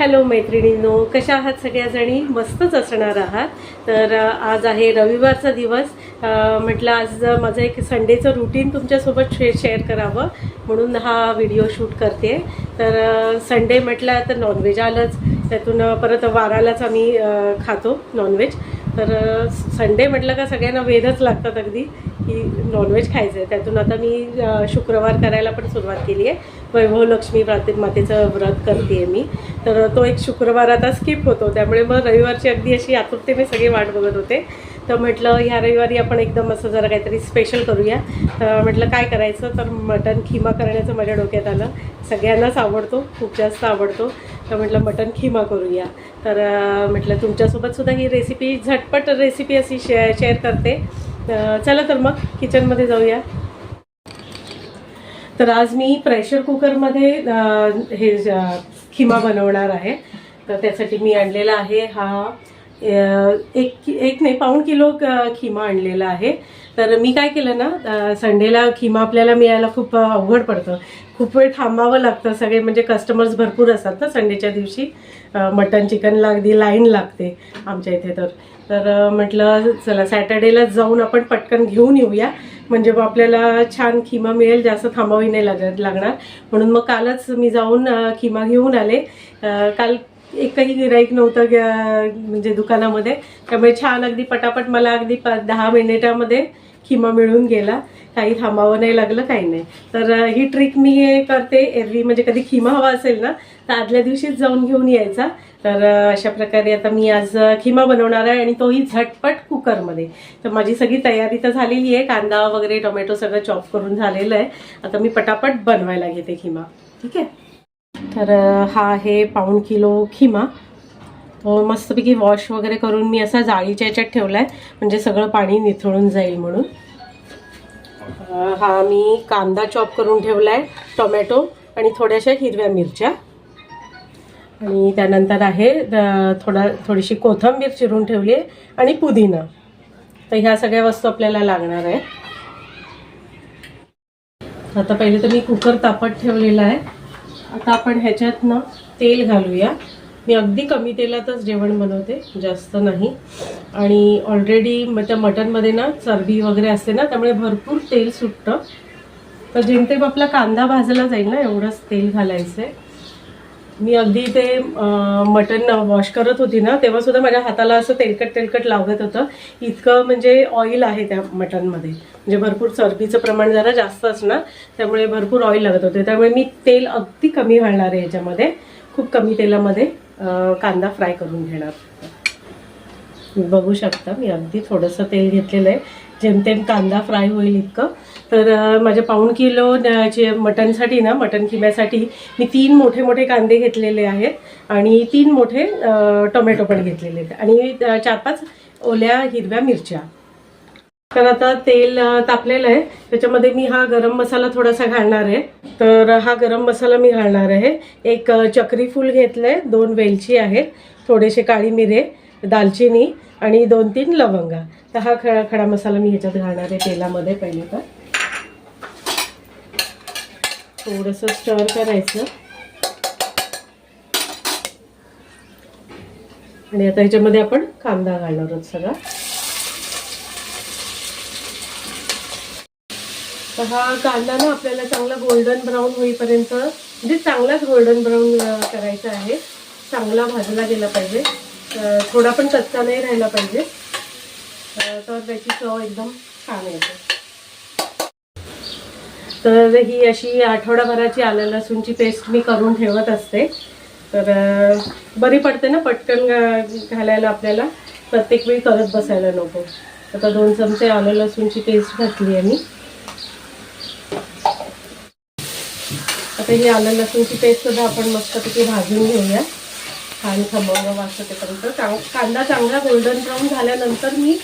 Hello मैत्रिणींनो कशा आहात सगळ्याजणी? मस्तच असणार आहात. तर आज आहे रविवारचा दिवस. म्हटलं आज माझं एक संडेचं रुटीन तुमच्यासोबत शे शेअर करावं. म्हणून हा व्हिडिओ शूट करते. तर संडे म्हटलं तर नॉनव्हेज आलंच. त्यातून परत वारालाच आम्ही खातो नॉनव्हेज तर संडे म्हटलं का सगळ्यांना वेधच लागतात अगदी की नॉनव्हेज खायचं आहे त्यातून आता मी शुक्रवार करायला पण सुरुवात केली आहे. वैभव लक्ष्मी प्राते मातेचं व्रत करते आहे मी. तर तो एक शुक्रवार आता स्किप होतो. त्यामुळे मग रविवारची अगदी अशी आतुरतेने सगळी वाट बघत होते. तर म्हटलं ह्या रविवारी आपण एकदम असं जरा काहीतरी स्पेशल करूया. तर म्हटलं काय करायचं? तर मटन खिमा करण्याचं माझ्या डोक्यात आलं. सगळ्यांनाच आवडतो. खूप जास्त आवडतो. तर म्हटलं मटन खिमा करूया. तर म्हटलं तुमच्यासोबतसुद्धा ही रेसिपी झटपट रेसिपी अशी शे शेअर करते. चला तर मग किचनमध्ये जाऊया. तर आज मी प्रेशर कुकरमध्ये हे खिमा बनवणार आहे. तर त्यासाठी मी आणलेला आहे हा एक एक नाही पाऊण किलो खिमा आणलेला आहे. तर मी काय केलं ना संडेला खिमा आपल्याला मिळायला खूप अवघड पडतं. खूप वेळ थांबावं लागतं. सगळे म्हणजे कस्टमर्स भरपूर असतात ना संडेच्या दिवशी. मटन चिकनला अगदी लाईन लागते आमच्या इथे तर. तर म्हटलं चला सॅटर्डेला जाऊन आपण पटकन घेऊन येऊया. म्हणजे मग आपल्याला छान खिमा मिळेल जास्त थांबावी नाही लाग लागणार. म्हणून मग कालच मी जाऊन खिमा घेऊन आले. काल एकही गिराईक नव्हतं ग- म्हणजे दुकानामध्ये. त्यामुळे छान अगदी पटापट मला अगदी प दहा मिनिटामध्ये खिमा मिळून गेला. काही थांबावं नाही लागलं काही नाही. तर ही ट्रिक मी हे करते. एरवी म्हणजे कधी खिमा हवा असेल ना तर आदल्या दिवशीच जाऊन घेऊन यायचा. तर अशा प्रकारे आता मी आज खिमा बनवणार आहे आणि तोही झटपट कुकरमध्ये. तर माझी सगळी तयारी तर झालेली आहे. कांदा वगैरे टोमॅटो सगळं चॉप करून झालेलं आहे. आता मी पटापट बनवायला घेते खिमा. ठीक आहे? तर हा आहे पाऊण किलो खिमा. तो मस्तपैकी वॉश वगैरे करून मी असा जाळीच्या याच्यात ठेवला आहे म्हणजे सगळं पाणी निथळून जाईल म्हणून. हा मी कांदा चॉप करून ठेवला आहे टोमॅटो आणि थोड्याशा हिरव्या मिरच्या. आणि त्यानंतर आहे थोडा थोडीशी कोथिंबीर चिरून ठेवली आहे आणि पुदिना. तर ह्या सगळ्या वस्तू आपल्याला लागणार आहे आता पहिले तर मी कुकर तापत ठेवलेला आहे. आता आपण ह्याच्यात ना तेल घालूया. मी अगदी कमी तेलातच जेवण बनवते जास्त नाही. आणि ऑलरेडी मग त्या मटनमध्ये ना चरबी वगैरे असते ना त्यामुळे भरपूर तेल सुटतं. तर जेमतेम आपला कांदा भाजला जाईल ना एवढंच तेल घालायचं आहे मी अगदी ते मटन वॉश करत होती ना तेव्हासुद्धा माझ्या हाताला असं तेलकट तेलकट लावत होतं. इतकं म्हणजे ऑइल आहे त्या मटनमध्ये. म्हणजे भरपूर चरबीचं प्रमाण जरा जास्त असणार त्यामुळे भरपूर ऑइल लागत होते. त्यामुळे मी तेल अगदी कमी घालणार आहे याच्यामध्ये. खूप कमी तेलामध्ये कांदा फ्राय करून घेणार. बघू शकता मी अगदी थोडंसं तेल घेतलेलं आहे. जेमतेम कांदा फ्राय होईल इतकं. तर माझ्या पाऊण किलो जे चे मटनसाठी ना मटन किम्यासाठी मी तीन मोठे मोठे कांदे घेतलेले आहेत आणि तीन मोठे टोमॅटो पण घेतलेले आहेत. आणि चार पाच ओल्या हिरव्या मिरच्या. तर आता तेल तापलेलं आहे. त्याच्यामध्ये मी हा गरम मसाला थोडासा घालणार आहे. तर हा गरम मसाला मी घालणार आहे. एक चक्री फूल घेतलंय. दोन वेलची आहेत. थोडेसे काळी मिरे दालचिनी आणि दोन तीन लवंगा. तर हा खडा खडा मसाला मी ह्याच्यात घालणार आहे तेलामध्ये पहिले तर थोडंसं स्टर करायचं. आणि आता ह्याच्यामध्ये आपण कांदा घालणार आहोत सगळा. तर हा कांदा ना आपल्याला चांगला गोल्डन ब्राऊन होईपर्यंत म्हणजे चांगलाच गोल्डन ब्राऊन करायचा आहे. चांगला भाजला गेला पाहिजे. थोडा पण कच्चा नाही राहिला पाहिजे. तर त्याची चव एकदम छान येते. तर ही अशी आठवडाभराची आलं लसूणची पेस्ट मी करून ठेवत असते. तर बरी पडते ना पटकन घालायला आपल्याला. प्रत्येक वेळी करत बसायला नको. आता दोन चमचे आलं लसूणची पेस्ट घातली आहे मी. आता ही आलं लसूणची पेस्ट सुद्धा आपण मस्तपैकी भाजून घेऊया. छान खमंग वाजतेपर्यंत चांग कांदा चांगला गोल्डन ब्राऊन झाल्यानंतर मी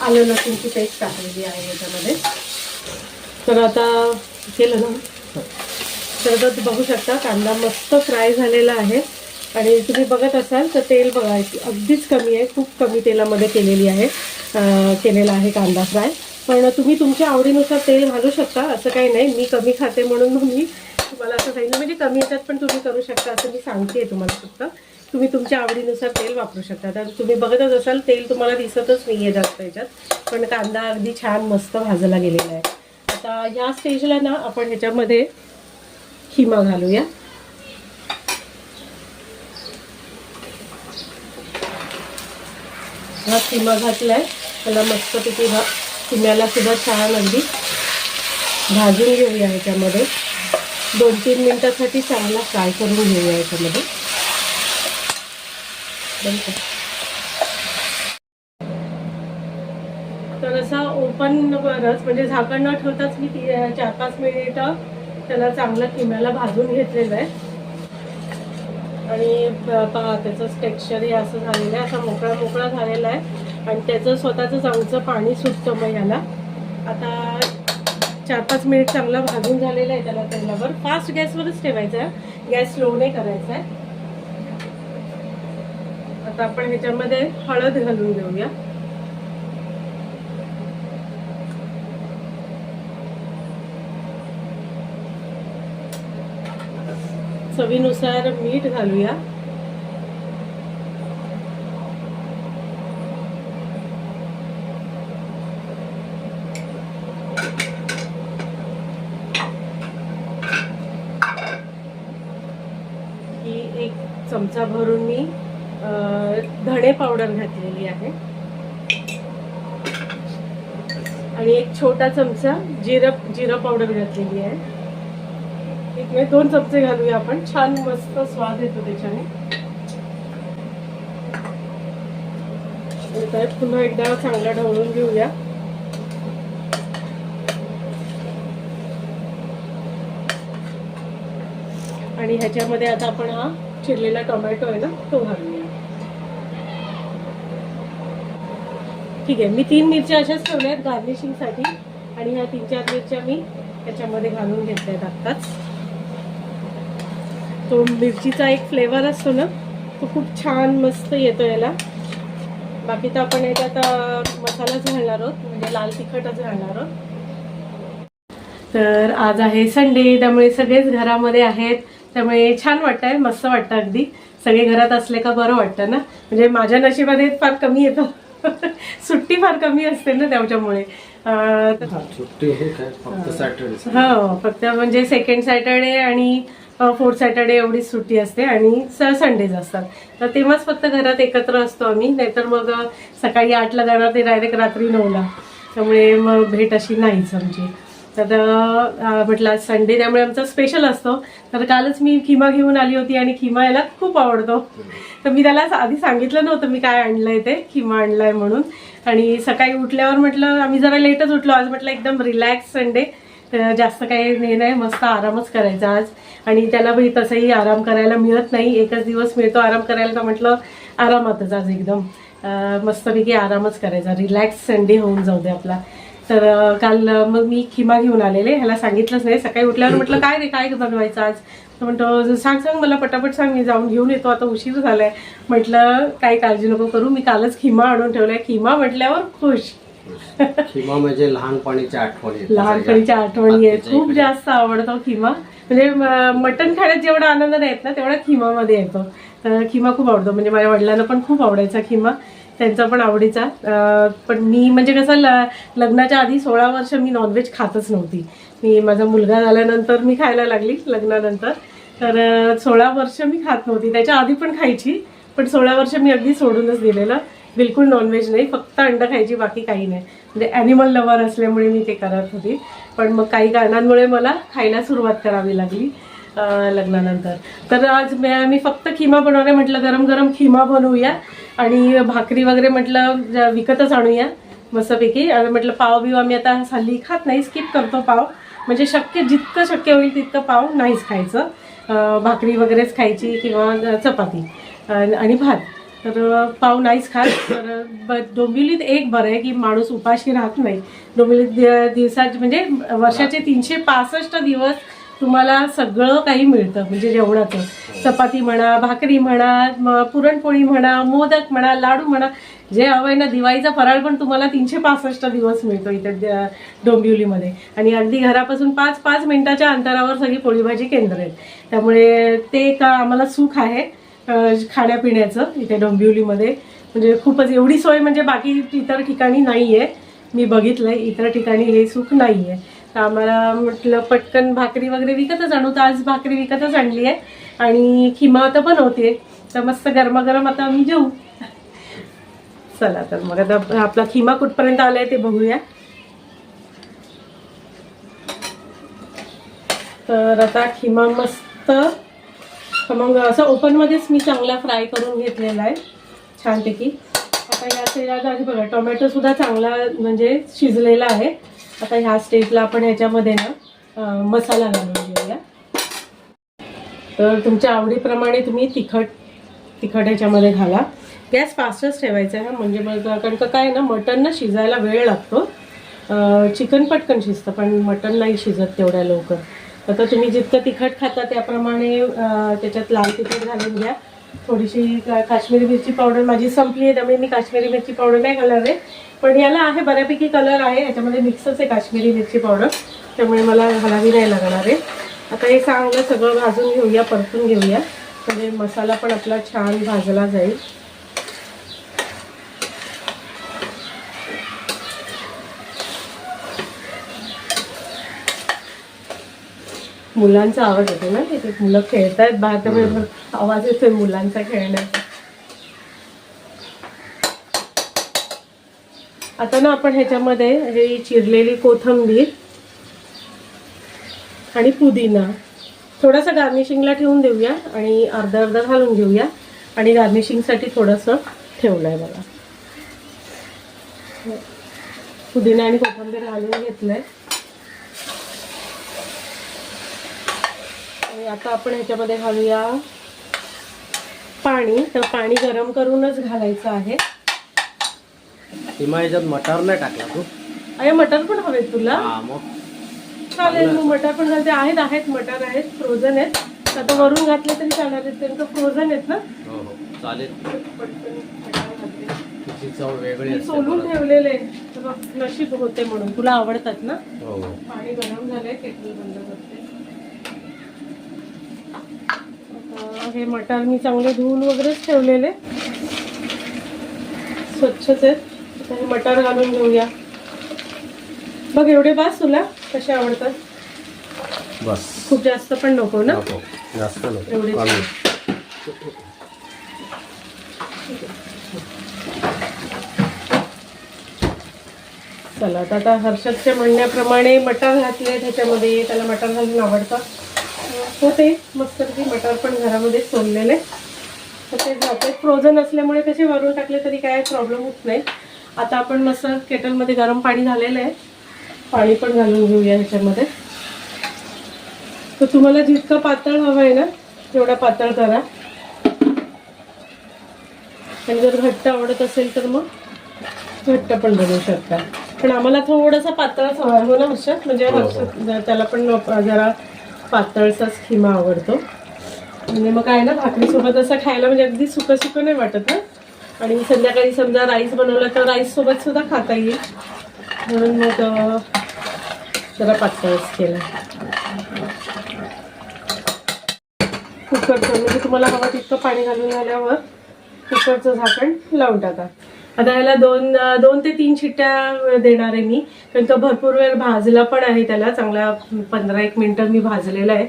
आलं लसूणची पेस्ट टाकलेली आहे याच्यामध्ये. तर आता केलं ना? तर आता बघू शकता कांदा मस्त फ्राय झालेला आहे. आणि तुम्ही बघत असाल तर तेल बघायची अगदीच कमी आहे. खूप कमी तेलामध्ये केलेली आहे केलेला आहे कांदा फ्राय पण तुम्ही तुमच्या आवडीनुसार तेल घालू शकता असं काही नाही. मी कमी खाते म्हणून मी तुम्हाला असं सांगितलं. म्हणजे कमी येतात पण तुम्ही करू शकता असं मी सांगते तुम्हाला फक्त. तुम्ही तुमच्या आवडीनुसार तेल वापरू शकता. तर तुम्ही बघतच असाल तेल तुम्हाला दिसतच नाही आहे जास्त याच्यात. पण कांदा अगदी छान मस्त भाजला गेलेला आहे. आता ह्या स्टेजला ना आपण ह्याच्यामध्ये हिमा घालूया. हा खिमा घातलाय. त्याला मस्तपैकी तिथे किम्याला सुद्धा छान अगदी भाजून घेऊया ह्याच्यामध्ये दोन तीन मिनटासाठी चांगला फ्राय करून घेऊया याच्यामध्ये. तर असा ओपन बरंच म्हणजे झाकण न ठेवताच मी चार पाच मिनिटं त्याला चांगलं किम्याला भाजून घेतलेलं आहे. आणि पहा त्याचं टेक्स्चर हे असं झालेलं आहे असा मोकळा मोकळा झालेला आहे. आणि त्याचं स्वतःचं चांगलं पाणी सुटतं मग याला. आता चार पाच मिनिट चांगला भाजून झालेला आहे त्याला तेलावर. फास्ट गॅसवरच ठेवायचा आहे. गॅस स्लो नाही करायचा आहे. आता आपण ह्याच्यामध्ये हळद घालून घेऊया. चवीनुसार मीठ घालूया ही एक चमचा भरून मी धणे पावडर घातलेली आहे. आणि एक छोटा चमचा जिरं जिरं पावडर घातलेली आहे. एक म्हणजे दोन चमचे घालूया आपण. छान मस्त स्वाद येतो त्याच्याने. तर पुन्हा एकदा चांगला ढवळून घेऊया. आणि ह्याच्यामध्ये आता आपण हा चिरलेला टोमॅटो आहे ना तो घालूया. ठीक आहे मी तीन मिरच्या अशाच ठेवल्या आहेत गार्निशिंगसाठी आणि ह्या तीन चार मिरच्या मी त्याच्यामध्ये घालून घेतल्या आहेत आत्ताच. तो मिरचीचा एक फ्लेवर असतो ना तो खूप छान मस्त येतो याला. बाकी तर आपण याच्यात मसालाच घालणार आहोत म्हणजे लाल तिखटच घालणार आहोत. तर आज आहे संडे त्यामुळे सगळेच घरामध्ये आहेत. त्यामुळे छान वाटतंय मस्त वाटतं अगदी. सगळे घरात असले का बरं वाटतं ना? म्हणजे माझ्या नशिबात फार कमी येतं. सुट्टी फार कमी असते ना त्याच्यामुळे. हा, सुट्टी हे काय? फक्त हो. म्हणजे सेकंड सॅटर्डे आणि फोर्थ सॅटर्डे एवढीच सुट्टी असते आणि संडेज असतात. तर तेव्हाच फक्त घरात एकत्र असतो आम्ही. नाहीतर मग सकाळी आठला जाणार ते डायरेक्ट रात्री नऊला. त्यामुळे मग भेट अशी नाहीच आमची. तर म्हटलं आज संडे त्यामुळे आमचा स्पेशल असतो. तर कालच मी खिमा घेऊन आली होती आणि खिमा याला खूप आवडतो. तर मी त्याला आधी सांगितलं नव्हतं मी काय आणलंय ते खिमा आणलाय म्हणून. आणि सकाळी उठल्यावर म्हटलं आम्ही जरा लेटच उठलो. आज म्हटलं एकदम रिलॅक्स संडे जास्त काही हे नाही मस्त आरामच करायचा आज. आणि त्याला बी तसंही आराम करायला मिळत नाही. एकच दिवस मिळतो आराम करायला तर म्हटलं आरामातच आज एकदम. मस्तपैकी आरामच करायचा. रिलॅक्स संडे होऊन जाऊ दे आपला. तर काल मग मी खिमा घेऊन आलेले. ह्याला सांगितलंच नाही. सकाळी उठल्यावर म्हटलं काय रे काय बनवायचं आज? तर म्हणतो सांग सांग मला पटापट सांग. मी जाऊन घेऊन येतो. आता उशीर झालाय. म्हटलं काही काळजी नको करू. मी कालच खिमा आणून ठेवलाय. खिमा म्हटल्यावर खुश. किंवा म्हणजे लहानपणीच्या आठवणी लहानपणीच्या आठवणी आहेत. खूप. जास्त आवडतो खिमा. म्हणजे मटण खाण्यात जेवढा आनंद नाही येत ना तेवढा खिमामध्ये येतो. तर खिमा खूप आवडतो. म्हणजे माझ्या वडिलांना पण खूप आवडायचा खिमा. त्यांचा पण आवडीचा. पण मी म्हणजे कसं ल- लग्नाच्या आधी सोळा वर्ष मी नॉनव्हेज खातच नव्हती. मी माझा मुलगा झाल्यानंतर मी खायला लागली लग्नानंतर. तर सोळा वर्ष मी खात नव्हती. त्याच्या आधी पण खायची पण सोळा वर्ष मी अगदी सोडूनच दिलेलं. बिलकुल नॉनव्हेज नाही फक्त अंड खायची बाकी काही नाही. म्हणजे ॲनिमल लवर असल्यामुळे मी ते करत होती. पण मग काही कारणांमुळे मला खायला सुरुवात करावी लागली लग्नानंतर. तर आज मी मी फक्त खिमा बनवणे म्हटलं गरम गरम खिमा बनवूया. आणि भाकरी वगैरे म्हटलं विकतच आणूया मस्तपैकी. आणि म्हटलं पाव बिव आम्ही आता हल्ली खात नाही स्किप करतो पाव. म्हणजे शक्य जितकं शक्य होईल तितकं पाव नाहीच खायचं. भाकरी वगैरेच खायची किंवा चपाती. आणि भात. तर पाव नाहीच खात. तर ब डोंबिवलीत एक बरं आहे की माणूस उपाशी राहत नाही. डोंबिवलीत दिवसात म्हणजे वर्षाचे तीनशे पासष्ट दिवस तुम्हाला सगळं काही मिळतं म्हणजे जेवणाचं. चपाती म्हणा भाकरी म्हणा पुरणपोळी म्हणा मोदक म्हणा लाडू म्हणा जे हवं आहे ना दिवाळीचा फराळ पण तुम्हाला तीनशे पासष्ट दिवस मिळतो इथे डोंबिवलीमध्ये. आणि अगदी घरापासून पाच पाच मिनिटाच्या अंतरावर सगळी पोळी भाजी केंद्र आहेत. त्यामुळे ते का आम्हाला सुख आहे खाण्यापिण्याचं इथे डोंबिवलीमध्ये. म्हणजे खूपच एवढी सोय म्हणजे बाकी इतर ठिकाणी नाही आहे मी बघितलं आहे इतर ठिकाणी हे सुख नाही आहे तर आम्हाला म्हटलं पटकन भाकरी वगैरे विकतच आणू. तर आज भाकरी विकतच आणली आहे. आणि खिमा आता बनवते तर मस्त गरमागरम आता आम्ही जेऊ. चला तर मग आता आपला खिमा कुठपर्यंत आलाय ते बघूया. तर आता खिमा मस्त मग असं ओपनमध्येच मी चांगला फ्राय करून घेतलेला आहे. छानपैकी. आता ह्या स्टेजला आधी बघा टोमॅटो सुद्धा चांगला म्हणजे शिजलेला आहे. आता ह्या स्टेजला आपण याच्यामध्ये ना मसाला घालून घेऊया. तर तुमच्या आवडीप्रमाणे तुम्ही तिखट तिखट ह्याच्यामध्ये घाला. गॅस फास्टच ठेवायचा आहे म्हणजे मग कारण का काय ना मटन ना शिजायला वेळ लागतो. चिकन पटकन शिजतं पण मटन नाही शिजत तेवढ्या लवकर. आता तुम्ही जितकं तिखट खाता त्याप्रमाणे त्याच्यात लाल तिखट घालून घ्या. थोडीशी का- काश्मीरी मिरची पावडर माझी संपली आहे त्यामुळे मी काश्मीरी मिरची पावडर नाही घालणार आहे. पण याला आहे बऱ्यापैकी कलर आहे. याच्यामध्ये मिक्सच आहे काश्मीरी मिरची पावडर त्यामुळे मला घालावी नाही लागणार आहे. आता हे चांगलं सगळं भाजून घेऊया परतून घेऊया. म्हणजे मसाला पण आपला छान भाजला जाईल. मुलांचा आवाज येतो ना तिथे. मुलं खेळतायत बाहेर त्यामुळे आवाज येतोय मुलांचा खेळण्याचा. आता ना आपण ह्याच्यामध्ये हे चिरलेली कोथंबीर आणि पुदिना. थोडासा गार्निशिंगला ठेवून देऊया आणि अर्धा अर्धा घालून घेऊया. आणि गार्निशिंगसाठी थोडंसं ठेवलं आहे बघा. पुदिना आणि कोथिंबीर घालून घेतलंय. आणि आता आपण ह्याच्यामध्ये घालूया पाणी. तर पाणी गरम करूनच घालायचं आहे. मटार नाही टाकला तू? अरे मटर पण हवेत तुला? हा मग. चालेल मग मटर पण घालते. आहेत आहेत मटर आहेत फ्रोझन आहेत. आता वरून घातले तरी चालणार आहेत. त्यांचं फ्रोझन आहेत ना? हो हो. चालेल. पटकन मटार घातले. तिची चव वेगळी मी असते सोलून परत. ठेवलेले तर बघ, नशीब होते म्हणून. तुला आवडतात ना? हो हो. पाणी गरम झालंय केटल बंद करते आता हे मटार मी चांगले धुवून वगैरेच ठेवलेले. स्वच्छच आहेत. आता हे मटार घालून घेऊया. बघ एवढे बास तुला कसे आवडतात? बस. खूप जास्त पण नको ना? जास्त एवढे चला आता आता हर्षदच्या म्हणण्याप्रमाणे मटार घातले त्याच्यामध्ये त्याला मटार घालून आवडतं. होते मस्त मटार पण घरामध्ये सोललेले. तर ते जाते फ्रोझन असल्यामुळे कसे वरून टाकले तरी काय प्रॉब्लेम होत नाही. आता आपण मस्त केटलमध्ये गरम पाणी झालेलं आहे. पाणी पण घालून घेऊया ह्याच्यामध्ये. तर तुम्हाला जितकं पातळ हवं आहे ना तेवढं पातळ करा. आणि जर घट्ट आवडत असेल तर मग घट्ट पण बनवू शकता. पण आम्हाला थोडासा पातळच हवा हो ना हर्षद? म्हणजे हो, हो. त्याला पण जरा पातळचाच खिमा आवडतो. म्हणजे मग काय ना भाकरीसोबत असं खायला म्हणजे अगदी सुकं सुकं नाही वाटत ना आणि संध्याकाळी समजा राईस बनवला तर राईससोबत सुद्धा खाता येईल. म्हणून मग जरा पातळच केलं. कुकरचं म्हणजे तुम्हाला हवं तितकं पाणी घालून झाल्यावर कुकरचं झाकण लावून टाका. आता याला दोन दोन ते तीन शिट्ट्या देणार आहे मी. कारण तो भरपूर वेळ भाजला पण आहे त्याला. चांगला पंधरा एक मिनटं मी भाजलेला आहे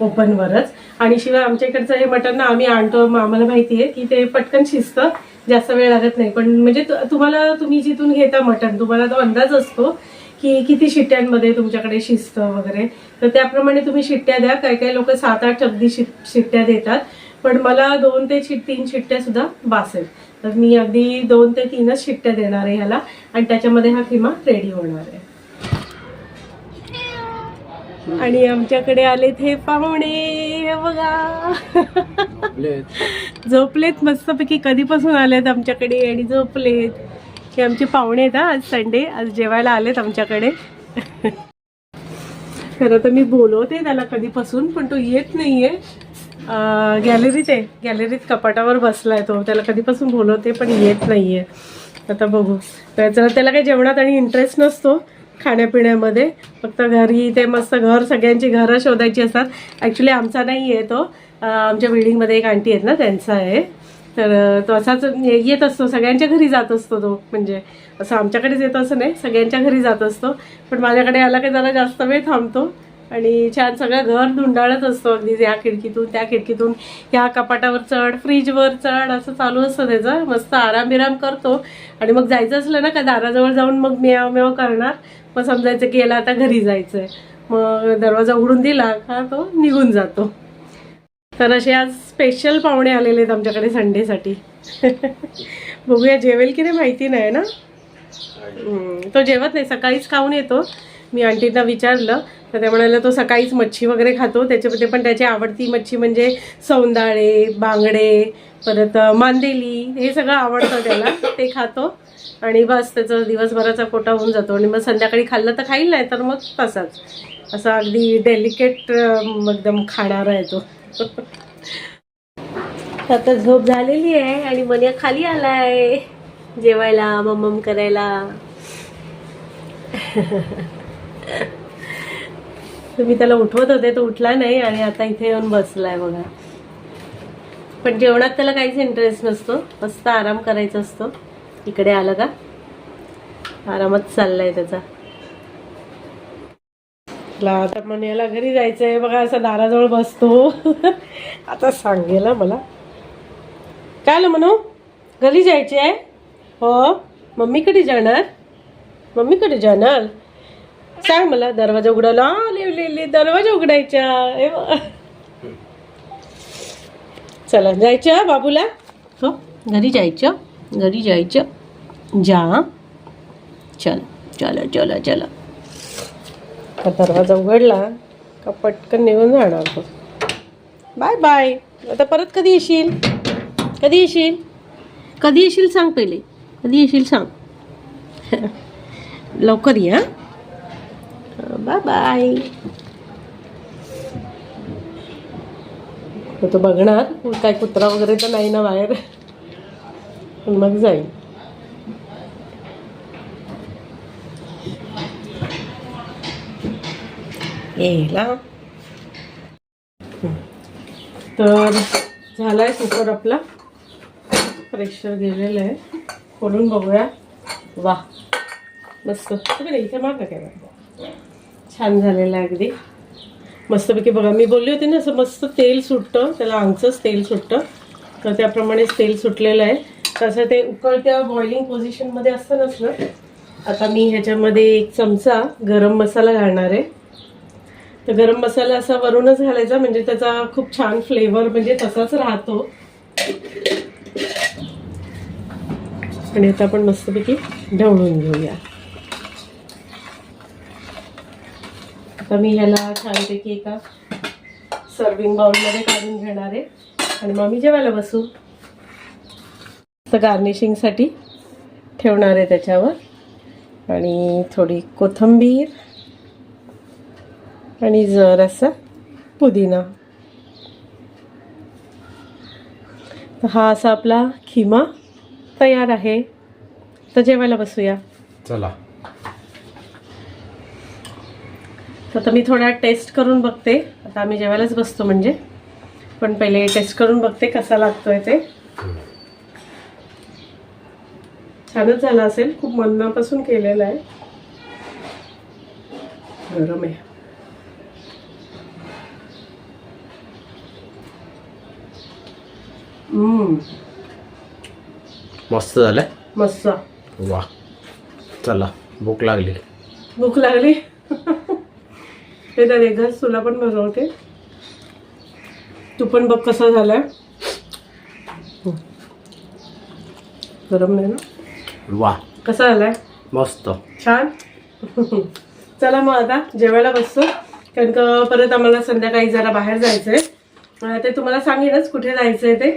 ओपनवरच आणि शिवाय आमच्या इकडचं हे मटण ना आम्ही आणतो. आम्हाला माहिती आहे की ते पटकन शिजतं. जास्त वेळ लागत नाही. पण म्हणजे तुम्हाला तुम्ही जिथून घेता मटण तुम्हाला तो अंदाज असतो की किती शिट्ट्यांमध्ये तुमच्याकडे शिजतं वगैरे. तर त्याप्रमाणे तुम्ही शिट्ट्या द्या. काही काही लोक सात आठ अगदी शिट्ट्या देतात. पण मला दोन ते शि तीन शिट्ट्या सुद्धा बासेल. तर मी अगदी दोन ते तीनच शिट्ट्या देणार आहे ह्याला आणि त्याच्यामध्ये हा किमा रेडी होणार आहे. आणि आमच्याकडे आले हे पाहुणे हे बघा. झोपलेत. मस्तपैकी कधीपासून आलेत आमच्याकडे आणि झोपलेत. हे आमचे पाहुणे आहेत आज संडे आज जेवायला आलेत आमच्याकडे. खरं तर मी बोलवते त्याला कधीपासून पण तो येत नाहीये. गॅलरीत आहे. गॅलरीत कपाटावर बसलाय तो. त्याला कधीपासून बोलवते पण येत नाहीये. आता बघू. त्याचा त्याला काही जेवणात आणि इंटरेस्ट नसतो खाण्यापिण्यामध्ये. फक्त घरी ते मस्त घर सगळ्यांची घरं शोधायची असतात. ॲक्च्युली आमचा नाही आहे तो आमच्या बिल्डिंगमध्ये एक आंटी आहेत ना त्यांचा आहे. तर तो असाच येत असतो. सगळ्यांच्या घरी जात असतो तो म्हणजे असं आमच्याकडेच येतो असं नाही. सगळ्यांच्या घरी जात असतो. पण माझ्याकडे आला की जरा जास्त वेळ थांबतो. आणि छान सगळं घर धुंडाळत असतो अगदी या खिडकीतून त्या खिडकीतून. ह्या कपाटावर चढ फ्रीजवर चढ असं चालू असतं त्याचं. मस्त आराम बिराम करतो. आणि मग जायचं असलं ना का दाराजवळ जाऊन मग मेव मेव करणार. मग समजायचं की याला आता घरी जायचं आहे मग दरवाजा उघडून दिला का तो निघून जातो. तर असे आज स्पेशल पाहुणे आलेले आहेत आमच्याकडे संडेसाठी बघूया जेवेल की नाही माहिती नाही ना? तो जेवत नाही सकाळीच खाऊन येतो. मी आंटींना विचारलं तर ते म्हणाले तो सकाळीच मच्छी वगैरे खातो. त्याच्यामध्ये पण त्याची आवडती मच्छी म्हणजे सौंदाळे बांगडे परत मांदेली हे सगळं आवडतं त्याला. ते खातो आणि बस त्याचा दिवसभराचा कोटा होऊन जातो. आणि मग संध्याकाळी खाल्लं तर खाईल नाही तर मग तसाच. असा अगदी डेलिकेट एकदम खाणारा आहे तो. आता झोप झालेली आहे आणि मन्या खाली आलाय. जेवायला मम्मम करायला. तुम्ही मी त्याला उठवत होते तो उठला नाही आणि आता इथे येऊन बसलाय बघा. पण जेवणात त्याला काहीच इंटरेस्ट नसतो. मस्त आराम करायचा असतो. इकडे आलं का? आरामच चाललाय त्याचा. आता आता मन्याला घरी जायचंय. बघा असा दाराजवळ बसतो. आता सांगेल मला. काय आलं म्हणू घरी जायचे आहे हो मम्मीकडे जाणार? मम्मीकडे जाणार? सांग मला दरवाजा उघडायला. आ, दरवाजा उघडायचा. चला जायचं बाबूला? हो घरी जायचं घरी जायचं. जा. चल चला चला चला. का दरवाजा उघडला का पटकन निघून जाणार तो. Bye bye. आता परत कधी येशील? कधी येशील? कधी येशील सांग पहिले. कधी येशील सांग? लवकर या बाय बाय तो बघणार. काय कुत्रा वगैरे तर नाही ना बाहेर. पण मग जाईल. येला तर झालाय कुकर आपला. प्रेशर गेलेलं आहे. खोलून बघूया. वा. मस्त. तुम्ही इथे माग काय छान झालेलं आहे अगदी. मस्तपैकी बघा मी बोलली होती ना असं मस्त तेल सुटतं त्याला आंगचंच तेल सुटतं. तर त्याप्रमाणेच तेल सुटलेलं आहे. तसं ते उकळत्या बॉइलिंग पोझिशनमध्ये असतं नसलं आता मी ह्याच्यामध्ये एक चमचा गरम मसाला घालणार आहे. तर गरम मसाला असा वरूनच घालायचा म्हणजे त्याचा खूप छान फ्लेवर म्हणजे तसाच राहतो. आणि आता आपण मस्तपैकी ढवळून घेऊया. आता मी ह्याला छानपैकी एका सर्विंग बाउलमध्ये काढून घेणार आहे. आणि मग मी जेवायला बसू. तर गार्निशिंगसाठी ठेवणार आहे त्याच्यावर. आणि थोडी कोथिंबीर आणि जरासा पुदिना. तर हा असा आपला खिमा तयार आहे. तर जेवायला बसूया. चला तर आता मी थोडा टेस्ट करून बघते. आता आम्ही जेवायलाच बसतो म्हणजे. पण पहिले टेस्ट करून बघते कसा लागतोय ते. छानच झाला असेल. खूप मनापासून केलेलं आहे. गरम आहे. मस्त झालंय? मस्त. वा चला भूक लागली. भूक लागली. ते तर एकच तुला पण बनवते तू पण बघ कसा झालाय. गरम नाही ना? वा. कसा झालाय? मस्त. छान. चला मग आता जेवायला बसतो. कारण का परत आम्हाला संध्याकाळी जरा बाहेर जायचंय. अं, ते तुम्हाला सांगेनच कुठे जायचंय ते.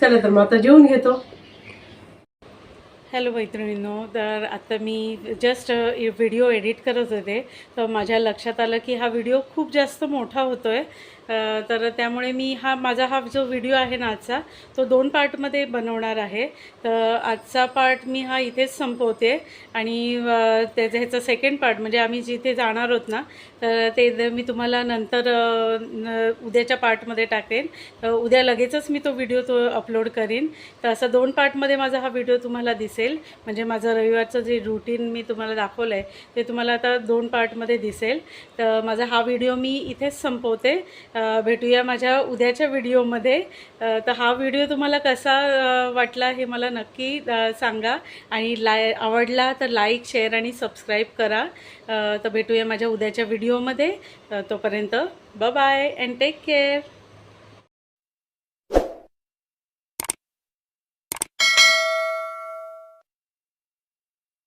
चला तर मग आता जेवून घेतो. हॅलो मैत्रिणींनो तर आता मी जस्ट व्हिडिओ एडिट करत होते. तर माझ्या लक्षात आलं की हा व्हिडिओ खूप जास्त मोठा होतो आहे तर त्यामुळे मी हा माझा हा जो व्हिडिओ आहे ना आजचा तो दोन पार्टमध्ये बनवणार आहे. तर आजचा पार्ट मी हा इथेच संपवते आणि त्याचं ह्याचा सेकंड पार्ट म्हणजे आम्ही जिथे जाणार आहोत ना तर ते मी तुम्हाला नंतर न- उद्याच्या पार्टमध्ये टाकेन. उद्या लगेचच मी तो व्हिडिओ तो अपलोड करीन. तर असा दोन पार्टमध्ये माझा हा व्हिडिओ तुम्हाला दिसेल. म्हणजे माझं रविवारचं जे रुटीन मी तुम्हाला दाखवलं आहे ते तुम्हाला आता दोन पार्टमध्ये दिसेल. तर माझा हा व्हिडिओ मी इथेच संपवते. भेटूया माझ्या उद्याच्या व्हिडिओमध्ये. तर हा व्हिडिओ तुम्हाला कसा वाटला हे मला नक्की सांगा. आणि लाय आवडला तर लाईक शेअर आणि सबस्क्राईब करा. तर भेटूया माझ्या उद्याच्या व्हिडिओमध्ये. तोपर्यंत तोपर्यंत बाय अँड टेक केअर